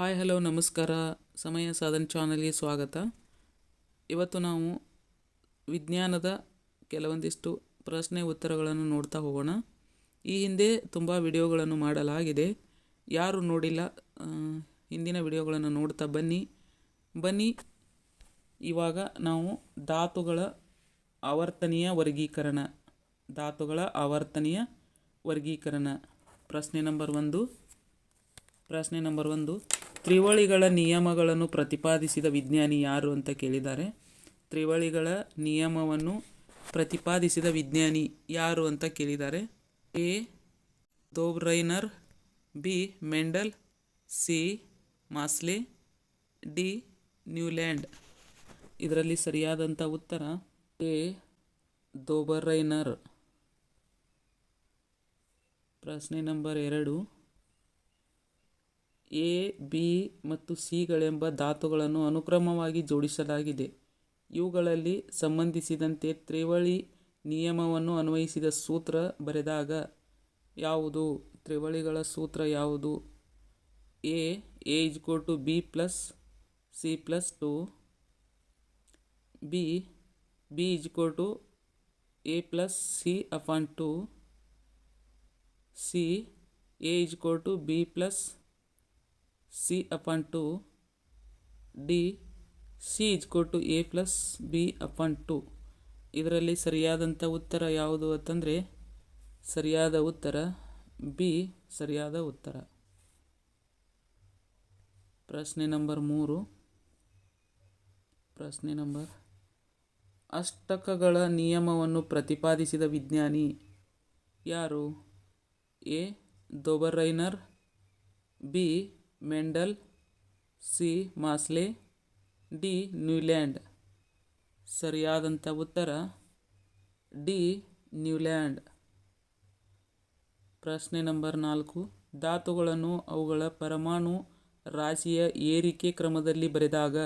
Hi, hello, ನಮಸ್ಕಾರ. ಸಮಯ ಸಾಧನ ಚಾನಲ್ಗೆ ಸ್ವಾಗತ. ಇವತ್ತು ನಾವು ವಿಜ್ಞಾನದ ಕೆಲವೊಂದಿಷ್ಟು ಪ್ರಶ್ನೆ ಉತ್ತರಗಳನ್ನು ನೋಡ್ತಾ ಹೋಗೋಣ. ಈ ಹಿಂದೆ ತುಂಬ ವಿಡಿಯೋಗಳನ್ನು ಮಾಡಲಾಗಿದೆ. ಯಾರು ನೋಡಿಲ್ಲ ಹಿಂದಿನ ವಿಡಿಯೋಗಳನ್ನು ನೋಡ್ತಾ ಬನ್ನಿ. ಬನ್ನಿ, ಇವಾಗ ನಾವು ಧಾತುಗಳ ಆವರ್ತನೀಯ ವರ್ಗೀಕರಣ, ಧಾತುಗಳ ಆವರ್ತನೀಯ ವರ್ಗೀಕರಣ ಪ್ರಶ್ನೆ ನಂಬರ್ ಒಂದು, ಪ್ರಶ್ನೆ ನಂಬರ್ ಒಂದು. ತ್ರಿವಳಿಗಳ ನಿಯಮಗಳನ್ನು ಪ್ರತಿಪಾದಿಸಿದ ವಿಜ್ಞಾನಿ ಯಾರು ಅಂತ ಕೇಳಿದ್ದಾರೆ. ತ್ರಿವಳಿಗಳ ನಿಯಮವನ್ನು ಪ್ರತಿಪಾದಿಸಿದ ವಿಜ್ಞಾನಿ ಯಾರು ಅಂತ ಕೇಳಿದ್ದಾರೆ. A. Dobereiner, B. Mendel, C. Moseley, D. Newland. ಇದರಲ್ಲಿ ಸರಿಯಾದಂಥ ಉತ್ತರ ಎ. ದೋಬರೈನರ್. ಪ್ರಶ್ನೆ ನಂಬರ್ ಎರಡು. ಎ, ಬಿ ಮತ್ತು ಸಿಗಳೆಂಬ ಧಾತುಗಳನ್ನು ಅನುಕ್ರಮವಾಗಿ ಜೋಡಿಸಲಾಗಿದೆ. ಇವುಗಳಲ್ಲಿ ಸಂಬಂಧಿಸಿದಂತೆ ತ್ರಿವಳಿ ನಿಯಮವನ್ನು ಅನ್ವಯಿಸಿದ ಸೂತ್ರ ಬರೆದಾಗ ಯಾವುದು? ತ್ರಿವಳಿಗಳ ಸೂತ್ರ ಯಾವುದು? A A is equal to B plus C plus two. B B is equal to A plus C upon two. C, A is equal to B plus C upon two D C equal to A plus B upon two ಇದರಲ್ಲಿ ಸರಿಯಾದಂಥ ಉತ್ತರ ಯಾವುದು ಅಂತಂದರೆ ಸರಿಯಾದ ಉತ್ತರ B ಸರಿಯಾದ ಉತ್ತರ. ಪ್ರಶ್ನೆ ನಂಬರ್ ಮೂರು. ಪ್ರಶ್ನೆ ನಂಬರ್ ಅಷ್ಟಕಗಳ ನಿಯಮವನ್ನು ಪ್ರತಿಪಾದಿಸಿದ ವಿಜ್ಞಾನಿ ಯಾರು? A, Dobereiner, B Mendel C Moseley D Newland ಸರಿಯಾದಂಥ ಉತ್ತರ ಡಿ ನ್ಯೂಲ್ಯಾಂಡ್ ಪ್ರಶ್ನೆ ನಂಬರ್ ನಾಲ್ಕು. ಧಾತುಗಳನ್ನು ಅವುಗಳ ಪರಮಾಣು ರಾಶಿಯ ಏರಿಕೆ ಕ್ರಮದಲ್ಲಿ ಬರೆದಾಗ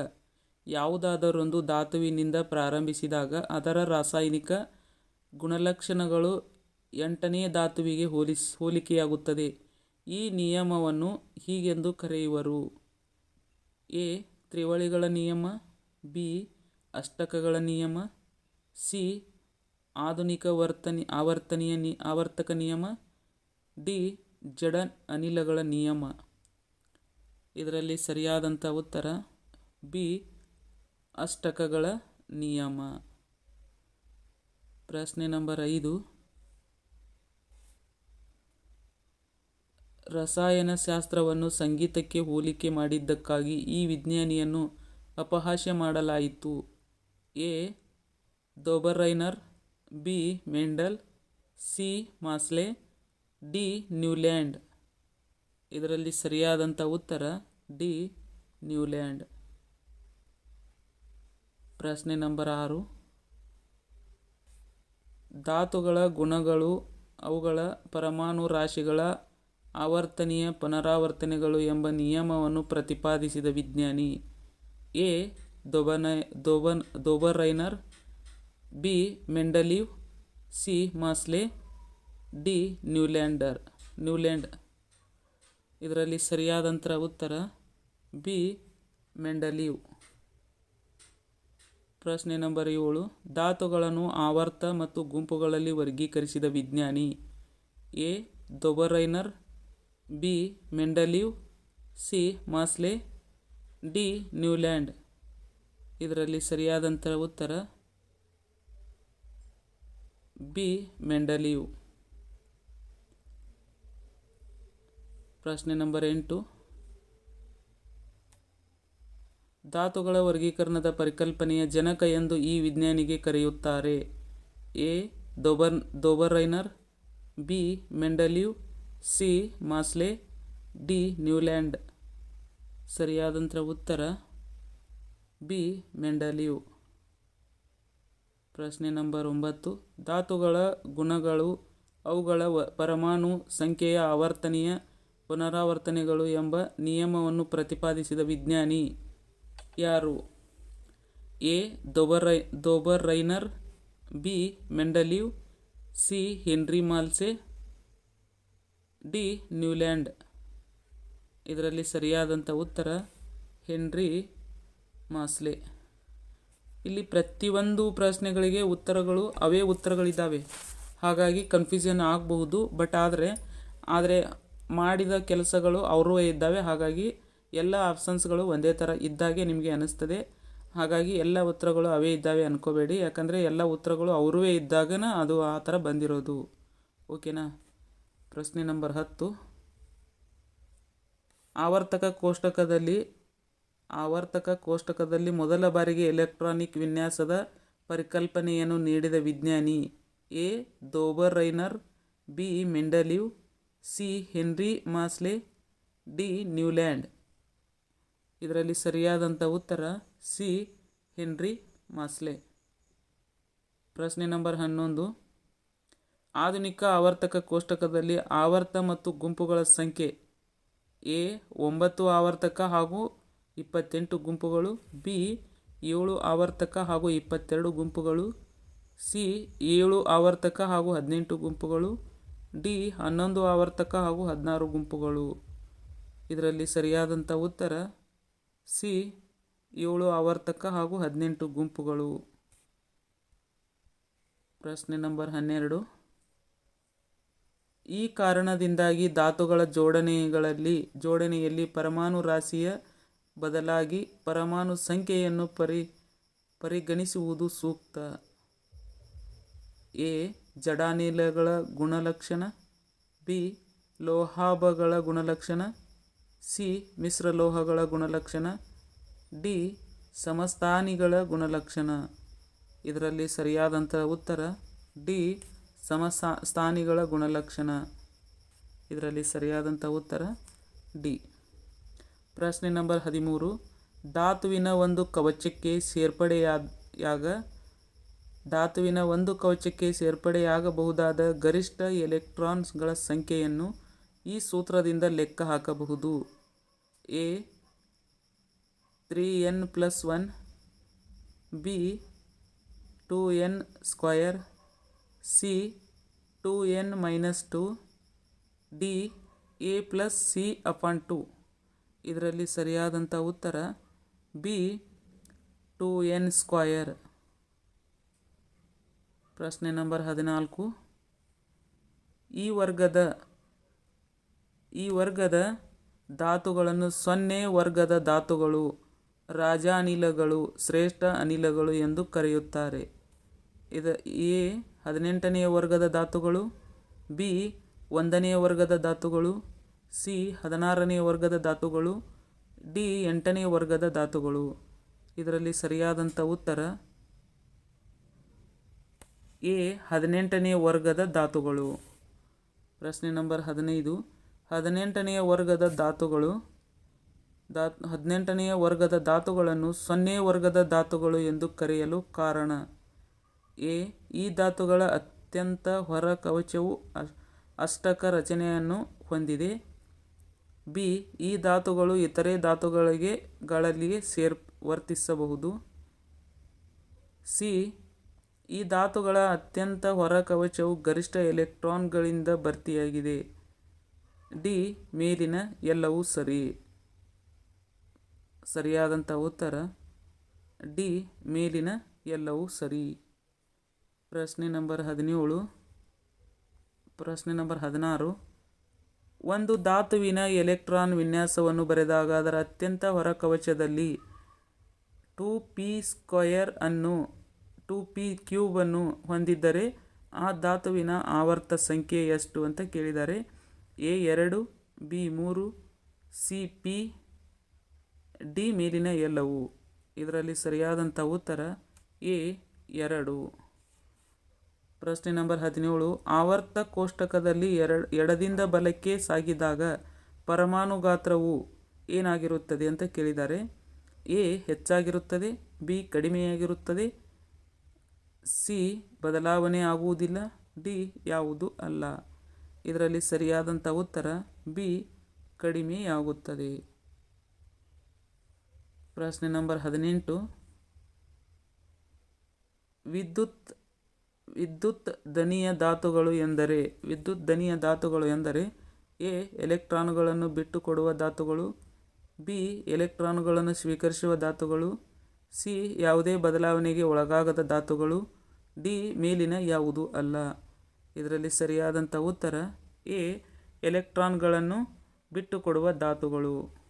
ಯಾವುದಾದರೊಂದು ಧಾತುವಿನಿಂದ ಪ್ರಾರಂಭಿಸಿದಾಗ ಅದರ ರಾಸಾಯನಿಕ ಗುಣಲಕ್ಷಣಗಳು ಎಂಟನೇ ಧಾತುವಿಗೆ ಹೋಲಿಸ್, ಹೋಲಿಕೆಯಾಗುತ್ತದೆ. ಈ ನಿಯಮವನ್ನು ಹೀಗೆಂದು ಕರೆಯುವರು. ಎ. ತ್ರಿವಳಿಗಳ ನಿಯಮ. ಬಿ. ಅಷ್ಟಕಗಳ ನಿಯಮ. ಸಿ. ಆಧುನಿಕ ವರ್ತನಿ, ಆವರ್ತನೀಯ ನಿ, ಆವರ್ತಕ ನಿಯಮ. ಡಿ. ಜಡ ಅನಿಲಗಳ ನಿಯಮ. ಇದರಲ್ಲಿ ಸರಿಯಾದಂಥ ಉತ್ತರ. ಬಿ. ಅಷ್ಟಕಗಳ ನಿಯಮ. ಪ್ರಶ್ನೆ ನಂಬರ್ ಐದು. ರಸಾಯನಶಾಸ್ತ್ರವನ್ನು ಸಂಗೀತಕ್ಕೆ ಹೋಲಿಕೆ ಮಾಡಿದ್ದಕ್ಕಾಗಿ ಈ ವಿಜ್ಞಾನಿಯನ್ನು ಅಪಹಾಸ್ಯ ಮಾಡಲಾಯಿತು. A. Dobereiner, B. Mendel, C. Moseley, D. Newland. ಇದರಲ್ಲಿ ಸರಿಯಾದಂಥ ಉತ್ತರ, ಡಿ. ನ್ಯೂಲ್ಯಾಂಡ್. ಪ್ರಶ್ನೆ ನಂಬರ್ ಆರು. ಧಾತುಗಳ ಗುಣಗಳು ಅವುಗಳ ಪರಮಾಣು ರಾಶಿಗಳ ಆವರ್ತನೀಯ ಪುನರಾವರ್ತನೆಗಳು ಎಂಬ ನಿಯಮವನ್ನು ಪ್ರತಿಪಾದಿಸಿದ ವಿಜ್ಞಾನಿ ಎ. ದೊಬನ, ದೊಬನ್, Dobereiner, B. Mendeleev, C. Moseley, D. Newlander, Newland. ಇದರಲ್ಲಿ ಸರಿಯಾದಂಥ ಉತ್ತರ ಬಿ. ಮೆಂಡಲೀವ್. ಪ್ರಶ್ನೆ ನಂಬರ್ ಏಳು. ಧಾತುಗಳನ್ನು ಆವರ್ತ ಮತ್ತು ಗುಂಪುಗಳಲ್ಲಿ ವರ್ಗೀಕರಿಸಿದ ವಿಜ್ಞಾನಿ A. Dobereiner B Mendeleev C, Moseley, D, Newland. ಇದರಲ್ಲಿ ಸರಿಯಾದಂಥ ಉತ್ತರ ಬಿ ಮೆಂಡಲೀವ್ ಪ್ರಶ್ನೆ ನಂಬರ್ ಎಂಟು. ಧಾತುಗಳ ವರ್ಗೀಕರಣದ ಪರಿಕಲ್ಪನೆಯ ಜನಕ ಎಂದು ಈ ವಿಜ್ಞಾನಿಗೆ ಕರೆಯುತ್ತಾರೆ. A, ದೊಬರ್, Dobereiner, B Mendeleev C Moseley, D Newland. ಸರಿಯಾದಂಥ ಉತ್ತರ, ಬಿ ಮೆಂಡಲಿಯು. ಪ್ರಶ್ನೆ ನಂಬರ್ ಒಂಬತ್ತು. ಧಾತುಗಳ ಗುಣಗಳು, ಅವುಗಳ ಪರಮಾಣು ಸಂಖ್ಯೆಯ ಆವರ್ತನೀಯ ಪುನರಾವರ್ತನೆಗಳು ಎಂಬ ನಿಯಮವನ್ನು ಪ್ರತಿಪಾದಿಸಿದ ವಿಜ್ಞಾನಿ ಯಾರು? A Dobereiner B Mendeleev C Henry ಮಾಲ್ಸೆ D Newland. ಇದರಲ್ಲಿ ಸರಿಯಾದಂಥ ಉತ್ತರ ಹೆನ್ರಿ ಮಾಸ್ಲೆ. ಇಲ್ಲಿ ಪ್ರತಿಯೊಂದು ಪ್ರಶ್ನೆಗಳಿಗೆ ಉತ್ತರಗಳು ಅವೇ ಉತ್ತರಗಳಿದ್ದಾವೆ. ಹಾಗಾಗಿ ಕನ್ಫ್ಯೂಷನ್ ಆಗಬಹುದು, ಬಟ್ ಆದರೆ ಆದರೆ ಮಾಡಿದ ಕೆಲಸಗಳು ಅವರೂ ಇದ್ದಾವೆ. ಹಾಗಾಗಿ ಎಲ್ಲ ಆಪ್ಷನ್ಸ್ಗಳು ಒಂದೇ ಥರ ಇದ್ದಾಗೆ ನಿಮಗೆ ಅನ್ನಿಸ್ತದೆ ಹಾಗಾಗಿ ಎಲ್ಲ ಉತ್ತರಗಳು ಅವೇ ಇದ್ದಾವೆ ಅನ್ಕೋಬೇಡಿ. ಯಾಕಂದರೆ ಎಲ್ಲ ಉತ್ತರಗಳು ಅವರೂ ಇದ್ದಾಗನ ಅದು ಆ ಥರ ಬಂದಿರೋದು. ಓಕೆನಾ? ಪ್ರಶ್ನೆ ನಂಬರ್ ಹತ್ತು. ಆವರ್ತಕ ಕೋಷ್ಟಕದಲ್ಲಿ ಆವರ್ತಕ ಕೋಷ್ಟಕದಲ್ಲಿ ಮೊದಲ ಬಾರಿಗೆ ಎಲೆಕ್ಟ್ರಾನಿಕ್ ವಿನ್ಯಾಸದ ಪರಿಕಲ್ಪನೆಯನ್ನು ನೀಡಿದ ವಿಜ್ಞಾನಿ A. Dobereiner B. Mendeleev C. Henry Moseley, D. Newland. ಇದರಲ್ಲಿ ಸರಿಯಾದಂಥ ಉತ್ತರ ಸಿ. ಹೆನ್ರಿ ಮಾಸ್ಲೆ. ಪ್ರಶ್ನೆ ನಂಬರ್ ಹನ್ನೊಂದು. ಆಧುನಿಕ ಆವರ್ತಕ ಕೋಷ್ಟಕದಲ್ಲಿ ಆವರ್ತ ಮತ್ತು ಗುಂಪುಗಳ ಸಂಖ್ಯೆ ಎ ಒಂಬತ್ತು ಆವರ್ತಕ ಹಾಗೂ ಇಪ್ಪತ್ತೆಂಟು ಗುಂಪುಗಳು, ಬಿ ಏಳು ಆವರ್ತಕ ಹಾಗೂ ಇಪ್ಪತ್ತೆರಡು ಗುಂಪುಗಳು, ಸಿ ಏಳು ಆವರ್ತಕ ಹಾಗೂ ಹದಿನೆಂಟು ಗುಂಪುಗಳು, ಡಿ ಹನ್ನೊಂದು ಆವರ್ತಕ ಹಾಗೂ ಹದಿನಾರು ಗುಂಪುಗಳು. ಇದರಲ್ಲಿ ಸರಿಯಾದಂಥ ಉತ್ತರ ಸಿ ಏಳು ಆವರ್ತಕ ಹಾಗೂ ಹದಿನೆಂಟು ಗುಂಪುಗಳು. ಪ್ರಶ್ನೆ ನಂಬರ್ ಹನ್ನೆರಡು. ಈ ಕಾರಣದಿಂದಾಗಿ ಧಾತುಗಳ ಜೋಡಣೆಗಳಲ್ಲಿ, ಜೋಡಣೆಯಲ್ಲಿ ಪರಮಾಣು ರಾಶಿಯ ಬದಲಾಗಿ ಪರಮಾಣು ಸಂಖ್ಯೆಯನ್ನು ಪರಿ, ಪರಿಗಣಿಸುವುದು ಸೂಕ್ತ. ಎ, ಜಡಾನಿಲಗಳ ಗುಣಲಕ್ಷಣ. ಬಿ ಲೋಹಾಭಗಳ ಗುಣಲಕ್ಷಣ. ಸಿ, ಮಿಶ್ರಲೋಹಗಳ ಗುಣಲಕ್ಷಣ. ಡಿ, ಸಮಸ್ಥಾನಿಗಳ ಗುಣಲಕ್ಷಣ. ಇದರಲ್ಲಿ ಸರಿಯಾದಂಥ ಉತ್ತರ. ಡಿ ಸಮಸ್ಥಾ ಸ್ಥಾನಿಗಳ ಗುಣಲಕ್ಷಣ. ಇದರಲ್ಲಿ ಸರಿಯಾದಂಥ ಉತ್ತರ, ಡಿ. ಪ್ರಶ್ನೆ ನಂಬರ್ ಹದಿಮೂರು. ಧಾತುವಿನ ಒಂದು ಕವಚಕ್ಕೆ ಸೇರ್ಪಡೆಯಾಗ, ಧಾತುವಿನ ಒಂದು ಕವಚಕ್ಕೆ ಸೇರ್ಪಡೆಯಾಗಬಹುದಾದ ಗರಿಷ್ಠ ಎಲೆಕ್ಟ್ರಾನ್ಸ್ಗಳ ಸಂಖ್ಯೆಯನ್ನು ಈ ಸೂತ್ರದಿಂದ ಲೆಕ್ಕ ಹಾಕಬಹುದು. A, three N plus one, B, two N square C two N minus two D A plus C upon two ಇದರಲ್ಲಿ ಸರಿಯಾದಂಥ ಉತ್ತರ ಬಿ ಟು ಎನ್ ಸ್ಕ್ವಯರ್ ಪ್ರಶ್ನೆ ನಂಬರ್ ಹದಿನಾಲ್ಕು. ಈ ವರ್ಗದ ಈ ವರ್ಗದ ಧಾತುಗಳನ್ನು ಸೊನ್ನೆ ವರ್ಗದ ಧಾತುಗಳು, ರಾಜಾನಿಲಗಳು, ಶ್ರೇಷ್ಠ ಅನಿಲಗಳು ಎಂದು ಕರೆಯುತ್ತಾರೆ. ಇದು, ಎ ಹದಿನೆಂಟನೆಯ ವರ್ಗದ ಧಾತುಗಳು, ಬಿ ಒಂದನೆಯ ವರ್ಗದ ಧಾತುಗಳು, ಸಿ ಹದಿನಾರನೆಯ ವರ್ಗದ ಧಾತುಗಳು, ಡಿ ಎಂಟನೆಯ ವರ್ಗದ ಧಾತುಗಳು. ಇದರಲ್ಲಿ ಸರಿಯಾದಂಥ ಉತ್ತರ ಎ ಹದಿನೆಂಟನೆಯ ವರ್ಗದ ಧಾತುಗಳು. ಪ್ರಶ್ನೆ ನಂಬರ್ ಹದಿನೈದು. ಹದಿನೆಂಟನೆಯ ವರ್ಗದ ಧಾತುಗಳು ದಾ ಹದಿನೆಂಟನೆಯ ವರ್ಗದ ಧಾತುಗಳನ್ನು ಸೊನ್ನೆ ವರ್ಗದ ಧಾತುಗಳು ಎಂದು ಕರೆಯಲು ಕಾರಣ. ಎ ಈ ಧಾತುಗಳ ಅತ್ಯಂತ ಹೊರ ಕವಚವು ಅಷ್ಟಕ ರಚನೆಯನ್ನು ಹೊಂದಿದೆ. ಬಿ, ಈ ಧಾತುಗಳು ಇತರೆ ಧಾತುಗಳಿಗೆ ಗಳಲ್ಲಿ ಸೇರ್, ವರ್ತಿಸಬಹುದು. ಸಿ, ಈ ಧಾತುಗಳ ಅತ್ಯಂತ ಹೊರ ಕವಚವು ಗರಿಷ್ಠ ಎಲೆಕ್ಟ್ರಾನ್ಗಳಿಂದ ಭರ್ತಿಯಾಗಿದೆ. ಡಿ, ಮೇಲಿನ ಎಲ್ಲವೂ ಸರಿ. ಸರಿಯಾದಂಥ ಉತ್ತರ. ಡಿ, ಮೇಲಿನ ಎಲ್ಲವೂ ಸರಿ. ಪ್ರಶ್ನೆ ನಂಬರ್ ಹದಿನೇಳು. ಪ್ರಶ್ನೆ ನಂಬರ್ ಹದಿನಾರು. ಒಂದು ಧಾತುವಿನ ಎಲೆಕ್ಟ್ರಾನ್ ವಿನ್ಯಾಸವನ್ನು ಬರೆದಾಗ ಅದರ ಅತ್ಯಂತ ಹೊರ ಕವಚದಲ್ಲಿ ಟು ಪಿ ಸ್ಕ್ವಯರ್ ಅನ್ನು ಟು ಪಿ ಕ್ಯೂಬನ್ನು ಹೊಂದಿದ್ದರೆ ಆ ಧಾತುವಿನ ಆವರ್ತ ಸಂಖ್ಯೆ ಎಷ್ಟು ಅಂತ ಕೇಳಿದ್ದಾರೆ ಎ ಎರಡು, ಬಿ ಮೂರು, ಸಿ ಪಿ, ಡಿ ಮೇಲಿನ ಎಲ್ಲವು. ಇದರಲ್ಲಿ ಸರಿಯಾದಂಥ ಉತ್ತರ ಎ ಎರಡು. ಪ್ರಶ್ನೆ ನಂಬರ್ ಹದಿನೇಳು, ಆವರ್ತ ಕೋಷ್ಟಕದಲ್ಲಿ ಎರಡು, ಎಡದಿಂದ ಬಲಕ್ಕೆ ಸಾಗಿದಾಗ ಪರಮಾಣು ಗಾತ್ರವು ಏನಾಗಿರುತ್ತದೆ ಅಂತ ಕೇಳಿದ್ದಾರೆ. ಎ, ಹೆಚ್ಚಾಗಿರುತ್ತದೆ, ಬಿ, ಕಡಿಮೆಯಾಗಿರುತ್ತದೆ, ಸಿ, ಬದಲಾವಣೆ ಆಗುವುದಿಲ್ಲ, ಡಿ, ಯಾವುದು ಅಲ್ಲ. ಇದರಲ್ಲಿ ಸರಿಯಾದಂಥ ಉತ್ತರ, ಬಿ, ಕಡಿಮೆಯಾಗುತ್ತದೆ. ಪ್ರಶ್ನೆ ನಂಬರ್ ಹದಿನೆಂಟು, ವಿದ್ಯುತ್ ವಿದ್ಯುತ್ ದನಿಯ ಧಾತುಗಳು ಎಂದರೆ, ವಿದ್ಯುತ್ ದನಿಯ ಧಾತುಗಳು ಎಂದರೆ, ಎ, ಎಲೆಕ್ಟ್ರಾನುಗಳನ್ನು ಬಿಟ್ಟುಕೊಡುವ ಧಾತುಗಳು, ಬಿ, ಎಲೆಕ್ಟ್ರಾನುಗಳನ್ನು ಸ್ವೀಕರಿಸುವ ಧಾತುಗಳು, ಸಿ, ಯಾವುದೇ ಬದಲಾವಣೆಗೆ ಒಳಗಾಗದ ಧಾತುಗಳು, ಡಿ, ಮೇಲಿನ ಯಾವುದು ಅಲ್ಲ. ಇದರಲ್ಲಿ ಸರಿಯಾದಂಥ ಉತ್ತರ, ಎ, ಎಲೆಕ್ಟ್ರಾನ್ಗಳನ್ನು ಬಿಟ್ಟುಕೊಡುವ ಧಾತುಗಳು.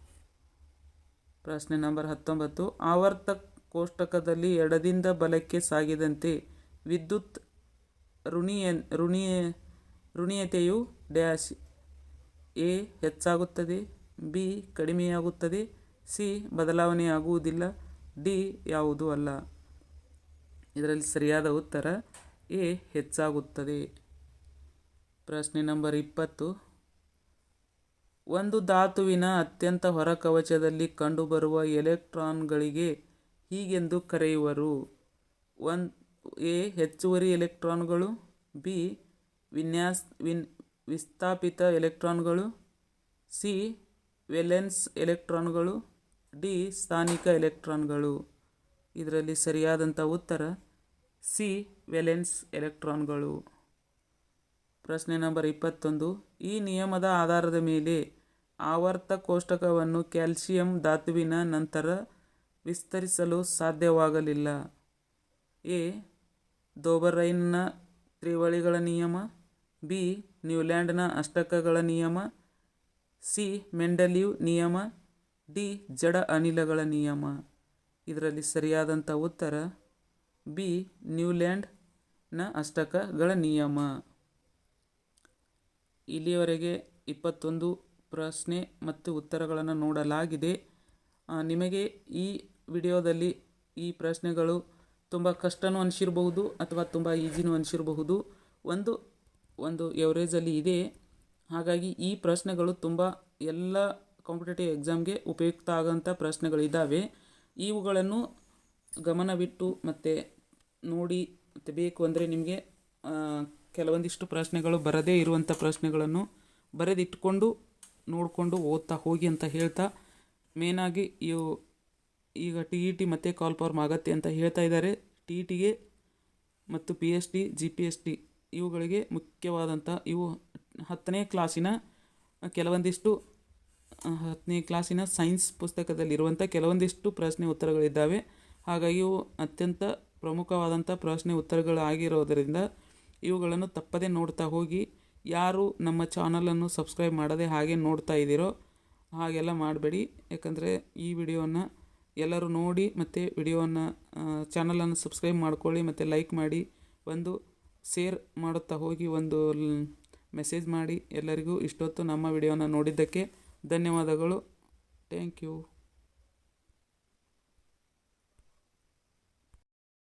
ಪ್ರಶ್ನೆ ನಂಬರ್ ಹತ್ತೊಂಬತ್ತು. ಆವರ್ತ ಕೋಷ್ಟಕದಲ್ಲಿ ಎಡದಿಂದ ಬಲಕ್ಕೆ ಸಾಗಿದಂತೆ ವಿದ್ಯುತ್ ಋಣಿಯ ಋಣಿಯ, ಋಣೀಯತೆಯು ಡ್ಯಾಶ್ ಎ ಹೆಚ್ಚಾಗುತ್ತದೆ, ಬಿ ಕಡಿಮೆಯಾಗುತ್ತದೆ, ಸಿ ಬದಲಾವಣೆಯಾಗುವುದಿಲ್ಲ, ಡಿ ಯಾವುದೂ ಅಲ್ಲ. ಇದರಲ್ಲಿ ಸರಿಯಾದ ಉತ್ತರ ಎ ಹೆಚ್ಚಾಗುತ್ತದೆ. ಪ್ರಶ್ನೆ ನಂಬರ್ ಇಪ್ಪತ್ತು. ಒಂದು ಧಾತುವಿನ ಅತ್ಯಂತ ಹೊರಕವಚದಲ್ಲಿ ಕಂಡುಬರುವ ಎಲೆಕ್ಟ್ರಾನ್ಗಳಿಗೆ ಹೀಗೆಂದು ಕರೆಯುವರು. ಒನ್ ಎ ಹೆಚ್ಚುವರಿ ಎಲೆಕ್ಟ್ರಾನ್ಗಳು, ಬಿ ವಿನ್ಯಾಸ್ ವಿನ್ ವಿಸ್ಥಾಪಿತ ಎಲೆಕ್ಟ್ರಾನ್ಗಳು, ಸಿ ವೆಲೆನ್ಸ್ ಎಲೆಕ್ಟ್ರಾನ್ಗಳು, ಡಿ ಸ್ಥಾನಿಕ ಎಲೆಕ್ಟ್ರಾನ್ಗಳು. ಇದರಲ್ಲಿ ಸರಿಯಾದಂಥ ಉತ್ತರ, ಸಿ ವೆಲೆನ್ಸ್ ಎಲೆಕ್ಟ್ರಾನ್ಗಳು. ಪ್ರಶ್ನೆ ನಂಬರ್ ಇಪ್ಪತ್ತೊಂದು, ಈ ನಿಯಮದ ಆಧಾರದ ಮೇಲೆ ಆವರ್ತ ಕೋಷ್ಟಕವನ್ನು ಕ್ಯಾಲ್ಸಿಯಂ ಧಾತುವಿನ ನಂತರ ವಿಸ್ತರಿಸಲು ಸಾಧ್ಯವಾಗಲಿಲ್ಲ. ಎ ದೋಬರೈನ್ನ ತ್ರಿವಳಿಗಳ ನಿಯಮ, ಬಿ, ನ್ಯೂಲ್ಯಾಂಡ್ನ ಅಷ್ಟಕಗಳ ನಿಯಮ, ಸಿ ಮೆಂಡಲಿವ್ ನಿಯಮ, ಡಿ, ಜಡ ಅನಿಲಗಳ ನಿಯಮ. ಇದರಲ್ಲಿ ಸರಿಯಾದಂಥ ಉತ್ತರ, ಬಿ, ನ್ಯೂಲ್ಯಾಂಡ್ನ ಅಷ್ಟಕಗಳ ನಿಯಮ. ಇಲ್ಲಿಯವರೆಗೆ ಇಪ್ಪತ್ತೊಂದು ಪ್ರಶ್ನೆ ಮತ್ತು ಉತ್ತರಗಳನ್ನು ನೋಡಲಾಗಿದೆ. ನಿಮಗೆ ಈ ವಿಡಿಯೋದಲ್ಲಿ ಈ ಪ್ರಶ್ನೆಗಳು ತುಂಬ ಕಷ್ಟನೂ ಅನಿಸಿರಬಹುದು ಅಥವಾ ತುಂಬ ಈಸಿನೂ ಅನಿಸಿರಬಹುದು. ಒಂದು ಒಂದು ಎವರೇಜಲ್ಲಿ ಇದೆ. ಹಾಗಾಗಿ ಈ ಪ್ರಶ್ನೆಗಳು ತುಂಬ ಎಲ್ಲ ಕಾಂಪಿಟೇಟಿವ್ ಎಕ್ಸಾಮ್ಗೆ ಉಪಯುಕ್ತ ಆಗೋಂಥ ಪ್ರಶ್ನೆಗಳಿದ್ದಾವೆ ಇವುಗಳನ್ನು ಗಮನವಿಟ್ಟು ಮತ್ತು ನೋಡಿ ಮತ್ತು ಬೇಕು ಅಂದರೆ ನಿಮಗೆ ಕೆಲವೊಂದಿಷ್ಟು ಪ್ರಶ್ನೆಗಳು ಬರದೇ ಇರುವಂಥ ಪ್ರಶ್ನೆಗಳನ್ನು ಬರೆದಿಟ್ಕೊಂಡು, ನೋಡಿಕೊಂಡು ಓದ್ತಾ ಹೋಗಿ ಅಂತ ಹೇಳ್ತಾ, ಮೇನಾಗಿ ಇವು ಈಗ ಟಿ ಇ ಟಿ ಮತ್ತೆ ಕಾಲ್ ಫಾರ್ಮ್ ಆಗತ್ತೆ ಅಂತ ಹೇಳ್ತಾ ಇದ್ದಾರೆ ಟಿ ಇ ಟಿಗೆ ಮತ್ತು P H D G P S T ಇವುಗಳಿಗೆ ಮುಖ್ಯವಾದಂಥ ಇವು ಹತ್ತನೇ ಕ್ಲಾಸಿನ ಕೆಲವೊಂದಿಷ್ಟು ಹತ್ತನೇ ಕ್ಲಾಸಿನ ಸೈನ್ಸ್ ಪುಸ್ತಕದಲ್ಲಿರುವಂಥ ಕೆಲವೊಂದಿಷ್ಟು ಪ್ರಶ್ನೆ ಉತ್ತರಗಳಿದ್ದಾವೆ. ಹಾಗಾಗಿ ಇವು ಅತ್ಯಂತ ಪ್ರಮುಖವಾದಂಥ ಪ್ರಶ್ನೆ ಉತ್ತರಗಳಾಗಿರೋದರಿಂದ ಇವುಗಳನ್ನು ತಪ್ಪದೇ ನೋಡ್ತಾ ಹೋಗಿ. ಯಾರು ನಮ್ಮ ಚಾನಲನ್ನು ಸಬ್ಸ್ಕ್ರೈಬ್ ಮಾಡದೆ ಹಾಗೆ ನೋಡ್ತಾ ಇದ್ದೀರೋ ಹಾಗೆಲ್ಲ ಮಾಡಬೇಡಿ. ಯಾಕಂದರೆ ಈ ವಿಡಿಯೋನ ಎಲ್ಲರೂ ನೋಡಿ ಮತ್ತು ವಿಡಿಯೋವನ್ನು ಚಾನಲನ್ನು ಸಬ್ಸ್ಕ್ರೈಬ್ ಮಾಡ್ಕೊಳ್ಳಿ ಮತ್ತು ಲೈಕ್ ಮಾಡಿ, ಒಂದು ಶೇರ್ ಮಾಡುತ್ತಾ ಹೋಗಿ, ಒಂದು ಮೆಸೇಜ್ ಮಾಡಿ ಎಲ್ಲರಿಗೂ ಇಷ್ಟೊತ್ತು ನಮ್ಮ ವಿಡಿಯೋನ ನೋಡಿದ್ದಕ್ಕೆ ಧನ್ಯವಾದಗಳು. Thank you.